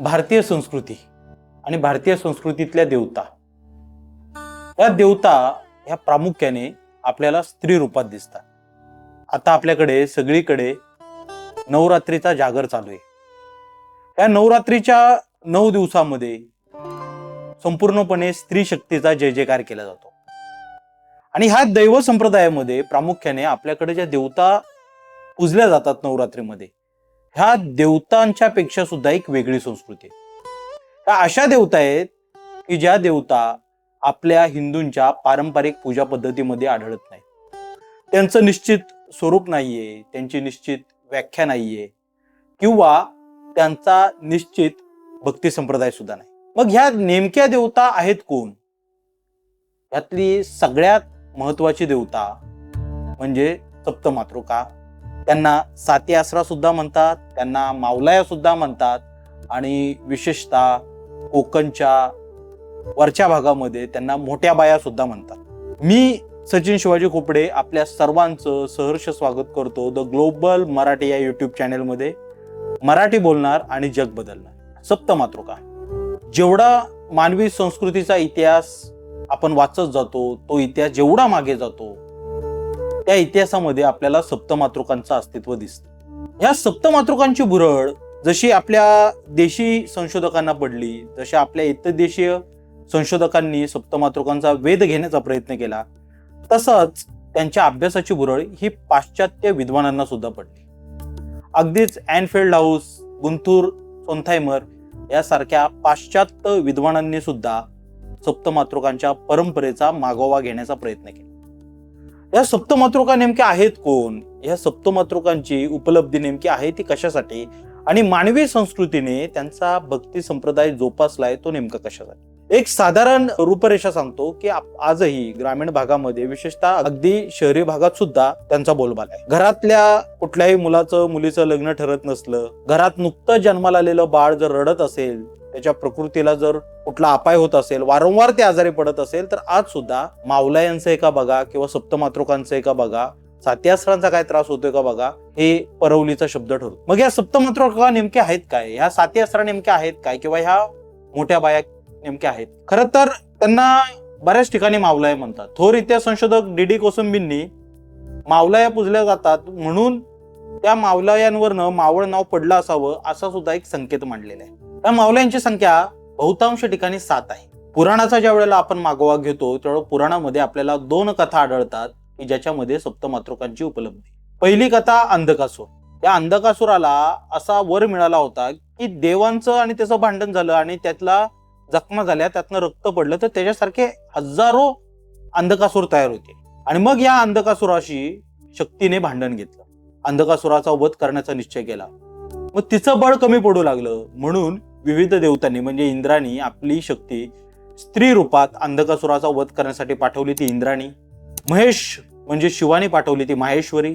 भारतीय संस्कृती आणि भारतीय संस्कृतीतल्या देवता. या देवता ह्या प्रामुख्याने आपल्याला स्त्री रूपात दिसतात. आता आपल्याकडे सगळीकडे नवरात्रीचा जागर चालू आहे. या नवरात्रीच्या नऊ दिवसामध्ये संपूर्णपणे स्त्री शक्तीचा जय जयकार केला जातो. आणि ह्या दैव संप्रदायामध्ये प्रामुख्याने आपल्याकडे ज्या देवता पूजल्या जातात नवरात्रीमध्ये ह्या देवतांच्या पेक्षा सुद्धा एक वेगळी संस्कृती आहे. अशा देवता आहेत की ज्या देवता आपल्या हिंदूंच्या पारंपरिक पूजा पद्धतीमध्ये आढळत नाही त्यांचं निश्चित स्वरूप नाहीये त्यांची निश्चित व्याख्या नाहीये किंवा त्यांचा निश्चित भक्ती संप्रदाय सुद्धा नाही. मग ह्या नेमक्या देवता आहेत कोण? यातली सगळ्यात महत्वाची देवता म्हणजे सप्तमातृका. त्यांना साती आसरा सुद्धा म्हणतात त्यांना मावलाया सुद्धा म्हणतात आणि विशेषतः कोकणच्या वरच्या भागामध्ये त्यांना मोठ्या बाया सुद्धा म्हणतात. मी सचिन शिवाजी खोपडे आपल्या सर्वांचं सहर्ष स्वागत करतो द ग्लोबल मराठी या युट्यूब चॅनेलमध्ये मराठी बोलणार आणि जग बदलणार. सप्त मातृका. जेवढा मानवी संस्कृतीचा इतिहास आपण वाचत जातो तो इतिहास जेवढा मागे जातो त्या इतिहासामध्ये आपल्याला सप्तमातृकांचं अस्तित्व दिसतं. या सप्तमातृकांची भुरळ जशी आपल्या देशी संशोधकांना पडली जशी आपल्या इतर संशोधकांनी सप्तमातृकांचा वेध घेण्याचा प्रयत्न केला तसंच त्यांच्या अभ्यासाची भुरळ ही पाश्चात्य विद्वानांना सुद्धा पडली. अगदीच अँडफिल्ड हाऊस गुंथूर सोन्थायमर यासारख्या पाश्चात्य विद्वानांनी सुद्धा सप्तमातृकांच्या परंपरेचा मागोवा घेण्याचा प्रयत्न केला. या सप्तमातृका नेमक्या आहेत कोण? या सप्तमातृकांची उपलब्धी नेमकी आहे ती कशासाठी? आणि मानवी संस्कृतीने त्यांचा भक्ती संप्रदाय जोपासलाय तो नेमका कशासाठी? एक साधारण रूपरेषा सांगतो की आजही ग्रामीण भागामध्ये विशेषतः अगदी शहरी भागात सुद्धा त्यांचा बोलबाला आहे. घरातल्या कुठल्याही मुलाचं मुलीचं लग्न ठरत नसलं घरात नुकतं जन्माला आलेलं बाळ जर रडत असेल त्याच्या प्रकृतीला जर कुठला अपाय होत असेल वारंवार ते आजारी पडत असेल तर आज सुद्धा मावला यांचं एका बघा किंवा सप्तमातृकांचं एका बघा सात्यास्त्रांचा काय त्रास होतोय का बघा हे परवलीचा शब्द ठरतो मग या सप्तमातृका नेमक्या आहेत काय? ह्या सात्यास्त्रा नेमक्या आहेत काय? किंवा ह्या मोठ्या बाया नेमक्या आहेत? खरं तर त्यांना बऱ्याच ठिकाणी मावलाय म्हणतात. थोर इतिहास संशोधक डी डी कोसंबींनी मावलाया पुजल्या जातात म्हणून त्या मावलायांवरनं मावळ नाव पडलं असावं असा सुद्धा एक संकेत मांडलेला आहे. त्या मावल्यांची संख्या बहुतांश ठिकाणी सात आहे. पुराणाचा ज्या वेळेला आपण मागोवा घेतो त्यावेळेला पुराणामध्ये आपल्याला दोन कथा आढळतात की ज्याच्यामध्ये सप्तमातृकांची उपलब्धी. पहिली कथा अंधकासूर. या अंधकासुराला असा वर मिळाला होता की देवांचं आणि त्याचं भांडण झालं आणि त्यातला जखमा झाल्या त्यातनं रक्त पडलं तर त्याच्यासारखे हजारो अंधकासूर तयार होते. आणि मग या अंधकासुराशी शक्तीने भांडण घेतलं. अंधकासुराचा वध करण्याचा निश्चय केला. मग तिचं बळ कमी पडू लागलं. म्हणून विविध देवतांनी म्हणजे इंद्रानी आपली शक्ती स्त्री रूपात अंधकासुराचा वध करण्यासाठी पाठवली ती इंद्राणी महेश म्हणजे शिवानी पाठवली ती माहेश्वरी.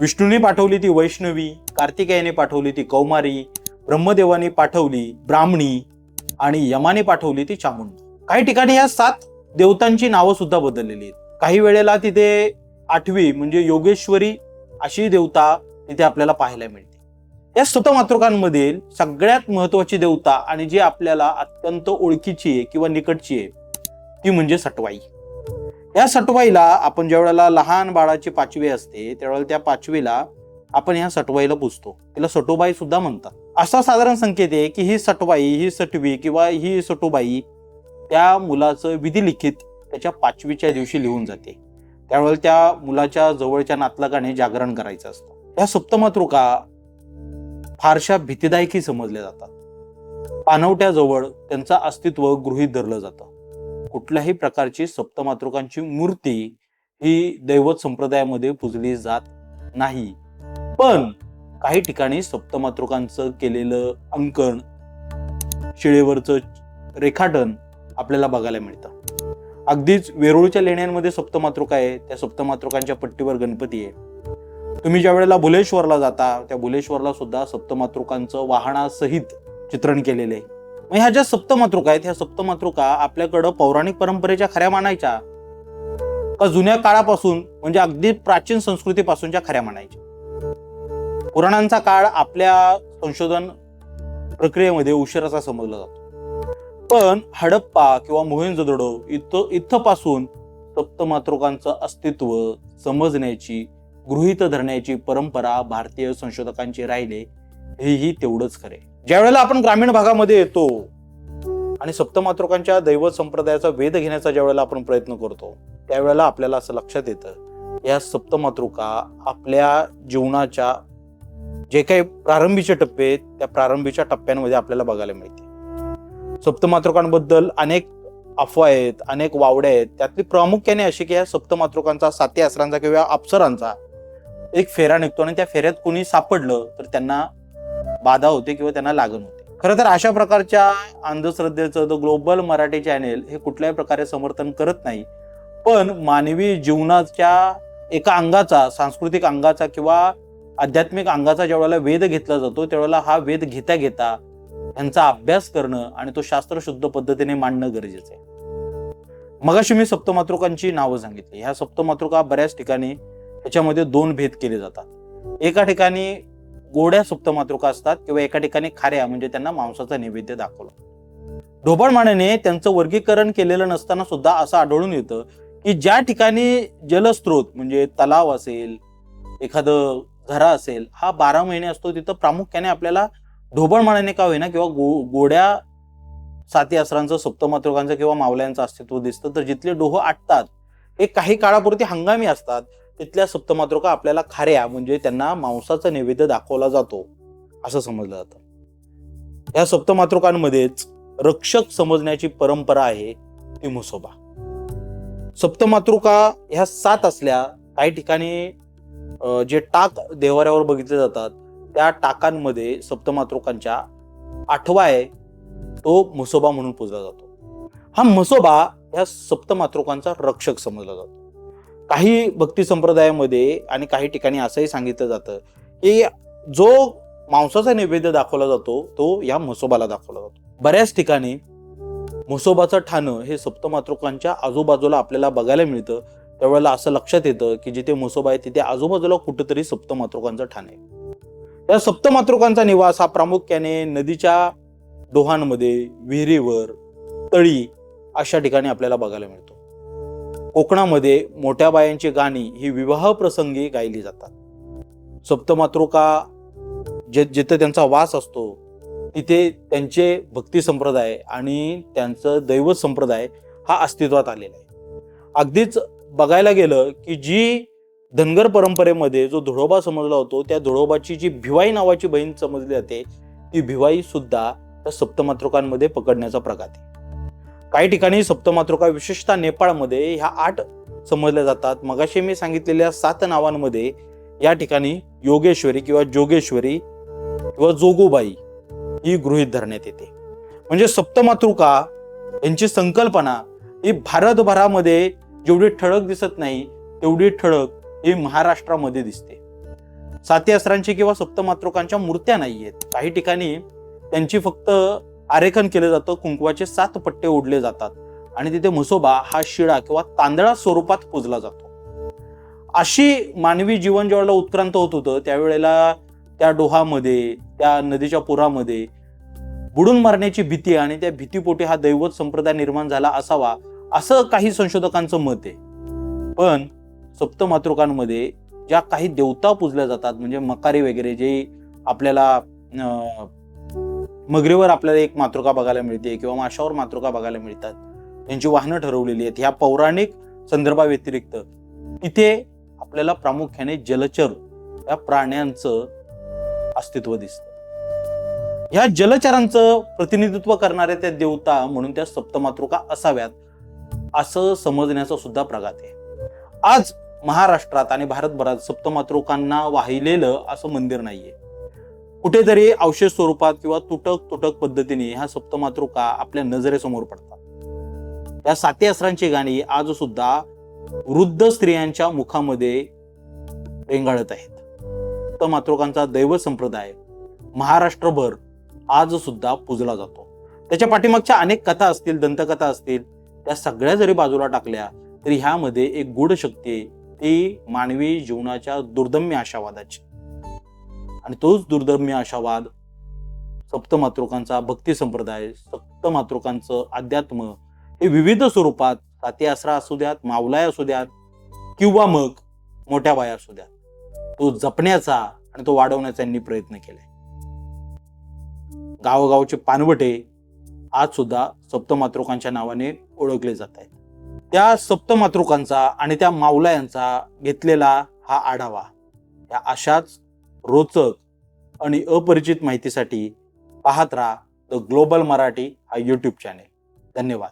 विष्णूने पाठवली ती वैष्णवी. कार्तिकेयाने पाठवली ती कौमारी. ब्रह्मदेवाने पाठवली ब्राह्मणी. आणि यमाने पाठवली ती चामुंड. काही ठिकाणी या सात देवतांची नावं सुद्धा बदललेली आहेत. काही वेळेला तिथे आठवी म्हणजे योगेश्वरी अशी देवता तिथे आपल्याला पाहायला मिळते या सप्तमातृकांमधील सगळ्यात महत्वाची देवता आणि जी आपल्याला अत्यंत ओळखीची आहे किंवा निकटची आहे ती म्हणजे सटवाई. या सटवाईला आपण ज्या वेळेला लहान बाळाची पाचवी असते त्यावेळेला त्या पाचवीला आपण ह्या सटवाईला पुजतो. तिला सटोबाई सुद्धा म्हणतात. असा साधारण संकेत आहे की ही सटवाई ही सटवी किंवा ही सटोबाई त्या मुलाचं विधिलिखित त्याच्या पाचवीच्या दिवशी लिहून जाते. त्यावेळेला त्या मुलाच्या जवळच्या नातलगाने जागरण करायचं असतं. या सप्तमातृका फारशा भीतीदायकी समजल्या जातात. पानवट्याजवळ त्यांचं अस्तित्व गृहीत धरलं जातं. कुठल्याही प्रकारची सप्तमातृकांची मूर्ती ही दैवत संप्रदायामध्ये पूजली जात नाही. पण काही ठिकाणी सप्तमातृकांचं केलेलं अंकण शिळेवरचं रेखाटन आपल्याला बघायला मिळतं. अगदीच वेरूळच्या लेण्यांमध्ये सप्तमातृका आहे त्या सप्तमातृकांच्या पट्टीवर गणपती आहे. तुम्ही ज्या वेळेला भुलेश्वरला जाता त्या भुलेश्वरला सुद्धा सप्तमातृकांचं वाहनासहित चित्रण केलेलं आहे. मग ह्या ज्या सप्तमातृका आहेत ह्या सप्तमातृका आपल्याकडं पौराणिक परंपरेच्या खऱ्या मानायच्या. का जुन्या काळापासून म्हणजे अगदी प्राचीन संस्कृतीपासूनच्या खऱ्या मानायच्या. पुराणांचा काळ आपल्या संशोधन प्रक्रियेमध्ये उशिराचा समजला जातो. पण हडप्पा किंवा मोहेंजोदडो इथं इथपासून सप्तमातृकांचं अस्तित्व समजण्याची गृहीत धरण्याची परंपरा भारतीय संशोधकांची राहिले हेही तेवढंच खरे. ज्यावेळेला आपण ग्रामीण भागामध्ये येतो आणि सप्तमातृकांच्या दैवत संप्रदायाचा वेध घेण्याचा ज्यावेळेला आपण प्रयत्न करतो त्यावेळेला आपल्याला असं लक्षात येतं या सप्तमातृका आपल्या जीवनाच्या जे काही प्रारंभीचे टप्पे आहेत त्या प्रारंभीच्या टप्प्यांमध्ये आपल्याला बघायला मिळते सप्तमातृकांबद्दल अनेक अफवा आहेत अनेक वावड्या आहेत त्यातली प्रामुख्याने अशी की या सप्तमातृकांचा साती असरांचा किंवा अप्सरांचा एक फेरा निघतो आणि त्या फेऱ्यात कोणी सापडलं तर त्यांना बाधा होते किंवा त्यांना लागण होते. खरं तर अशा प्रकारच्या अंधश्रद्धेचं द ग्लोबल मराठी चॅनेल हे कुठल्याही प्रकारे समर्थन करत नाही पण मानवी जीवनाच्या एका अंगाचा सांस्कृतिक अंगाचा किंवा आध्यात्मिक अंगाचा ज्यावेळेला वेद वेध घेतला जातो त्यावेळेला हा वेध घेता घेता यांचा अभ्यास करणं आणि तो शास्त्रशुद्ध पद्धतीने मांडणं गरजेचं आहे. मगाशी मी सप्तमातृकांची नावं सांगितली. ह्या सप्तमातृका बऱ्याच ठिकाणी ह्याच्यामध्ये दोन भेद केले जातात. एका ठिकाणी गोड्या सुप्त मातृका असतात किंवा एका ठिकाणी खाऱ्या म्हणजे त्यांना मांसाचा नैवेद्य दाखवला. ढोबळमानाने त्यांचं वर्गीकरण केलेलं नसताना सुद्धा असं आढळून येतं की ज्या ठिकाणी जलस्रोत म्हणजे तलाव असेल एखादं घरा असेल हा बारा महिने असतो तिथं प्रामुख्याने आपल्याला ढोबळमानाने का होईना किंवा गो गोड्या साती असरांचं सप्तमातृकांचं किंवा मावल्यांचं अस्तित्व दिसतं. तर जिथले डोह आटतात हे काही काळापुरती हंगामी असतात. तिथल्या सप्तमातृका आपल्याला खाऱ्या म्हणजे त्यांना मांसाचा नैवेद्य दाखवला जातो असं समजलं जातं. ह्या सप्तमातृकांमध्येच रक्षक समजण्याची परंपरा आहे ती मुसोबा सप्तमातृका ह्या सात असल्या काही ठिकाणी जे टाक देवाऱ्यावर बघितले जातात त्या टाकांमध्ये सप्तमातृकांच्या आठवा आहे तो म्हसोबा म्हणून पूजला जातो. हा म्हसोबा ह्या सप्तमातृकांचा रक्षक समजला जातो. काही भक्ती संप्रदायामध्ये आणि काही ठिकाणी असंही सांगितलं जातं की जो मांसाचा नैवेद्य दाखवला जातो तो या म्हसोबाला दाखवला जातो. बऱ्याच ठिकाणी म्हसोबाचं ठाणं हे सप्तमातृकांच्या आजूबाजूला आपल्याला बघायला मिळतं. त्यावेळेला असं लक्षात येतं की जिथे म्हसोबा आहे तिथे आजूबाजूला कुठंतरी सप्तमातृकांचं ठाण आहे. या सप्तमातृकांचा निवास हा प्रामुख्याने नदीच्या डोहांमध्ये विहिरीवर तळी अशा ठिकाणी आपल्याला बघायला मिळतो. कोकणामध्ये मोठ्या बायांची गाणी ही विवाह प्रसंगी गायली जातात. सप्तमातृका जे जिथं त्यांचा वास असतो तिथे त्यांचे भक्ती संप्रदाय आणि त्यांचं दैवत संप्रदाय हा अस्तित्वात आलेला आहे. अगदीच बघायला गेलं की जी धनगर परंपरेमध्ये जो धुळोबा समजला होतो त्या धुळोबाची जी भिवाई नावाची बहीण समजली जाते ती भिवाई सुद्धा त्या सप्तमातृकांमध्ये पकडण्याचा प्रघात आहे. काही ठिकाणी सप्तमातृका विशेषतः नेपाळमध्ये ह्या आठ समजल्या जातात. मगाशी मी सांगितलेल्या सात नावांमध्ये या ठिकाणी योगेश्वरी किंवा जोगेश्वरी किंवा जोगोबाई ही गृहीत धरण्यात येते. म्हणजे सप्तमातृका यांची संकल्पना ही भारतभरामध्ये जेवढी ठळक दिसत नाही तेवढी ठळक ही महाराष्ट्रामध्ये दिसते. साती अस्त्रांची किंवा सप्तमातृकांच्या मूर्त्या नाही आहेत काही ठिकाणी त्यांची फक्त आरेखन केलं जातं कुंकवाचे सात पट्टे ओढले जातात आणि तिथे म्हसोबा हा शिळा किंवा तांदळा स्वरूपात पूजला जातो. अशी मानवी जीवन ज्यावेळेला उत्क्रांत होत होतं त्यावेळेला त्या डोहामध्ये त्या नदीच्या पुरामध्ये बुडून मारण्याची भीती आणि त्या भीतीपोटी हा दैवत संप्रदाय निर्माण झाला असावा असं काही संशोधकांचं मत आहे. पण सप्तमातृकांमध्ये ज्या काही देवता पूजल्या जातात म्हणजे मकारी वगैरे जे आपल्याला मगरीवर आपल्याला एक मातृका बघायला मिळते किंवा माशावर मातृका बघायला मिळतात. त्यांची वाहनं ठरवलेली आहेत. ह्या पौराणिक संदर्भाव्यतिरिक्त इथे आपल्याला प्रामुख्याने जलचर या प्राण्यांचं अस्तित्व दिसतं. ह्या जलचरांचं प्रतिनिधित्व करणाऱ्या त्या देवता म्हणून त्या सप्तमातृका असाव्यात असं समजण्याचा सुद्धा प्रघात आहे. आज महाराष्ट्रात आणि भारतभरात सप्तमातृकांना वाहिलेलं असं मंदिर नाहीये. कुठेतरी अवशेष स्वरूपात किंवा तुटक तुटक पद्धतीने ह्या सप्तमातृका आपल्या नजरेसमोर पडतात. या साती अस्त्रांची गाणी आज सुद्धा वृद्ध स्त्रियांच्या मुखामध्ये रेंगाळत आहेत. सप्तमातृकांचा दैव संप्रदाय महाराष्ट्रभर आज सुद्धा पुजला जातो. त्याच्या पाठीमागच्या अनेक कथा असतील दंतकथा असतील त्या सगळ्या जरी बाजूला टाकल्या तरी ह्यामध्ये एक गूढ शक्ती ती मानवी जीवनाच्या दुर्दम्य आशावादाची. आणि तोच दुर्दम्य आशावाद सप्तमातृकांचा भक्ती संप्रदाय सप्तमातृकांचं अध्यात्म हे विविध स्वरूपात साती आसरा असू द्यात मावलाय असू द्यात किंवा मग मोठ्या बाया असू द्यात. तो जपण्याचा आणि तो वाढवण्याचा यांनी प्रयत्न केलाय. गावोगावचे पानवटे आज सुद्धा सप्तमातृकांच्या नावाने ओळखले जात आहेत. त्या सप्तमातृकांचा आणि त्या मावलायांचा घेतलेला हा आढावा या अशाच रोचक आणि अपरिचित माहितीसाठी पाहत राहा द ग्लोबल मराठी हा यूट्यूब चॅनेल. धन्यवाद.